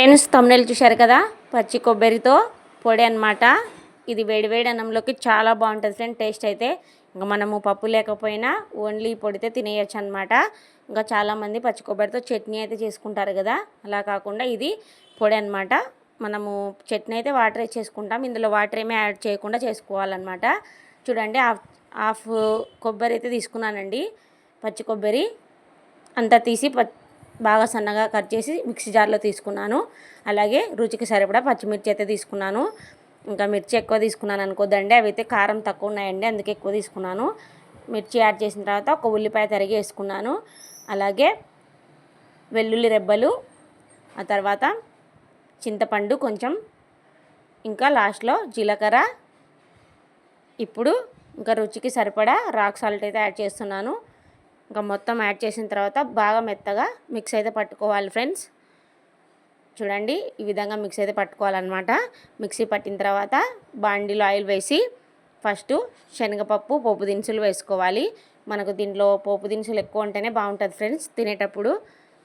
Friends తమ్ముళ్ళు చూశారు కదా? పచ్చి కొబ్బరితో పొడి అన్నమాట. ఇది వేడివేడి అన్నంలోకి చాలా బాగుంటుంది ఫ్రెండ్ టేస్ట్ అయితే. ఇంకా మనము పప్పు లేకపోయినా ఓన్లీ పొడితే తినేయచ్చు అనమాట ఇంకా చాలామంది పచ్చి కొబ్బరితో చట్నీ అయితే చేసుకుంటారు కదా? అలా కాకుండా ఇది పొడి అనమాట మనము చట్నీ అయితే వాటర్ చేసుకుంటాం. ఇందులో వాటర్ ఏమీ యాడ్ చేయకుండా చేసుకోవాలన్నమాట. చూడండి హాఫ్ హాఫ్ కొబ్బరి అయితే తీసుకున్నానండి. పచ్చి కొబ్బరి అంతా తీసి ప బాగా సన్నగా కట్ చేసి మిక్సీ జార్లో తీసుకున్నాను. అలాగే రుచికి సరిపడా పచ్చిమిర్చి అయితే తీసుకున్నాను. ఇంకా మిర్చి ఎక్కువ తీసుకున్నాను అనుకోద్దండి. అవి అయితే కారం తక్కువ ఉన్నాయండి అందుకే ఎక్కువ తీసుకున్నాను. మిర్చి యాడ్ చేసిన తర్వాత ఒక ఉల్లిపాయ తరిగి వేసుకున్నాను. అలాగే వెల్లుల్లి రెబ్బలు ఆ తర్వాత చింతపండు కొంచెం ఇంకా లాస్ట్లో జీలకర్ర. ఇప్పుడు ఇంకా రుచికి సరిపడా రాక్ సాల్ట్ అయితే యాడ్ చేస్తున్నాను. ఇంకా మొత్తం యాడ్ చేసిన తర్వాత బాగా మెత్తగా మిక్స్ అయితే పట్టుకోవాలి ఫ్రెండ్స్. చూడండి ఈ విధంగా మిక్స్ అయితే పట్టుకోవాలన్నమాట. మిక్సీ పట్టిన తర్వాత బాండీలో ఆయిల్ వేసి ఫస్ట్ శనగపప్పు పోపు దినుసులు వేసుకోవాలి. మనకు దీంట్లో పోపు దినుసులు ఎక్కువ ఉంటేనే బాగుంటుంది ఫ్రెండ్స్ తినేటప్పుడు.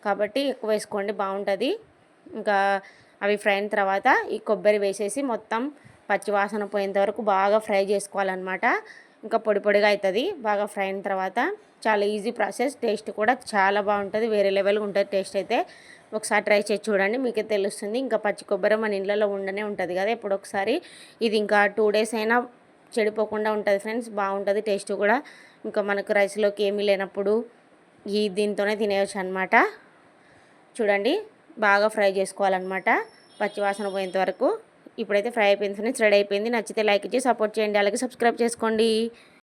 కాబట్టి ఎక్కువ వేసుకోండి బాగుంటుంది. ఇంకా అవి ఫ్రై అయిన తర్వాత ఈ కొబ్బరి వేసేసి మొత్తం పచ్చివాసన పోయేంత వరకు బాగా ఫ్రై చేసుకోవాలన్నమాట. ఇంకా పొడి పొడిగా అవుతుంది బాగా ఫ్రై అయిన తర్వాత చాలా ఈజీ ప్రాసెస్. టేస్ట్ కూడా చాలా బాగుంటుంది వేరే లెవెల్గా ఉంటుంది టేస్ట్ అయితే. ఒకసారి ట్రై చేసి చూడండి మీకే తెలుస్తుంది. ఇంకా పచ్చి కొబ్బరి మన ఇళ్ళలో ఉండనే ఉంటుంది కదా ఇప్పుడొకసారి ఒకసారి ఇది ఇంకా టూ డేస్ అయినా చెడిపోకుండా ఉంటుంది ఫ్రెండ్స్ బాగుంటుంది టేస్ట్ కూడా. ఇంకా మనకు రైస్లోకి ఏమీ లేనప్పుడు ఈ దీంతోనే తినేయచ్చు అనమాట చూడండి బాగా ఫ్రై చేసుకోవాలన్నమాట పచ్చివాసన పోయేంత వరకు. ఇప్పుడైతే ఫ్రై అయిపోయింది ఫ్రెండ్స్ రెడీ అయిపోయింది. నచ్చితే లైక్ ఇచ్చి సపోర్ట్ చేయండి. అలాగే సబ్స్క్రైబ్ చేసుకోండి.